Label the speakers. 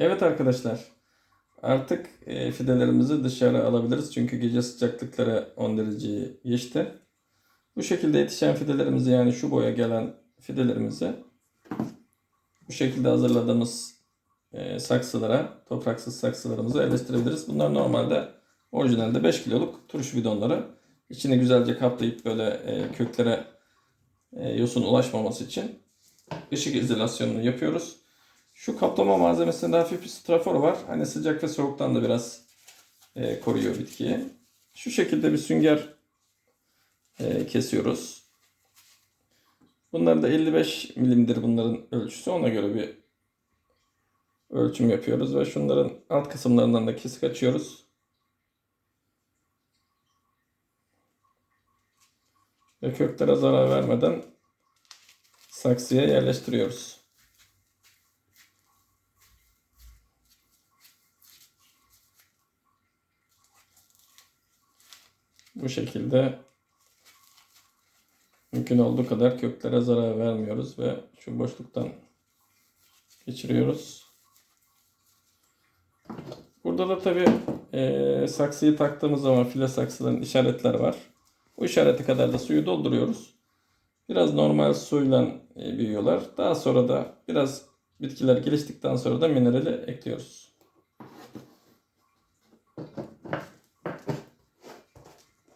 Speaker 1: Evet arkadaşlar. Artık e, fidelerimizi dışarı alabiliriz. Çünkü gece sıcaklıkları 10 dereceyi geçti. Bu şekilde yetişen fidelerimizi yani şu boya gelen fidelerimizi bu şekilde hazırladığımız e, saksılara, topraksız saksılarımızı yerleştirebiliriz. Bunlar normalde orijinalde 5 kiloluk turşu bidonları. İçine güzelce kaplayıp böyle e, köklere yosun ulaşmaması için ışık izolasyonunu yapıyoruz. Şu kaplama malzemesinde hafif bir strafor var. Hani sıcak ve soğuktan da biraz e, koruyor bitkiyi. Şu şekilde bir sünger e, kesiyoruz. Bunlar da 55 milimdir bunların ölçüsü. Ona göre bir ölçüm yapıyoruz ve şunların alt kısımlarından da kesik açıyoruz. Ve köklere zarar vermeden saksıya yerleştiriyoruz. Bu şekilde mümkün olduğu kadar köklere zarar vermiyoruz ve şu boşluktan geçiriyoruz. Burada da tabi saksıyı taktığımız zaman file saksıların işaretler var. Bu işareti kadar da suyu dolduruyoruz. Biraz normal suyla e, büyüyorlar. Daha sonra da biraz bitkiler geliştikten sonra da minerali ekliyoruz.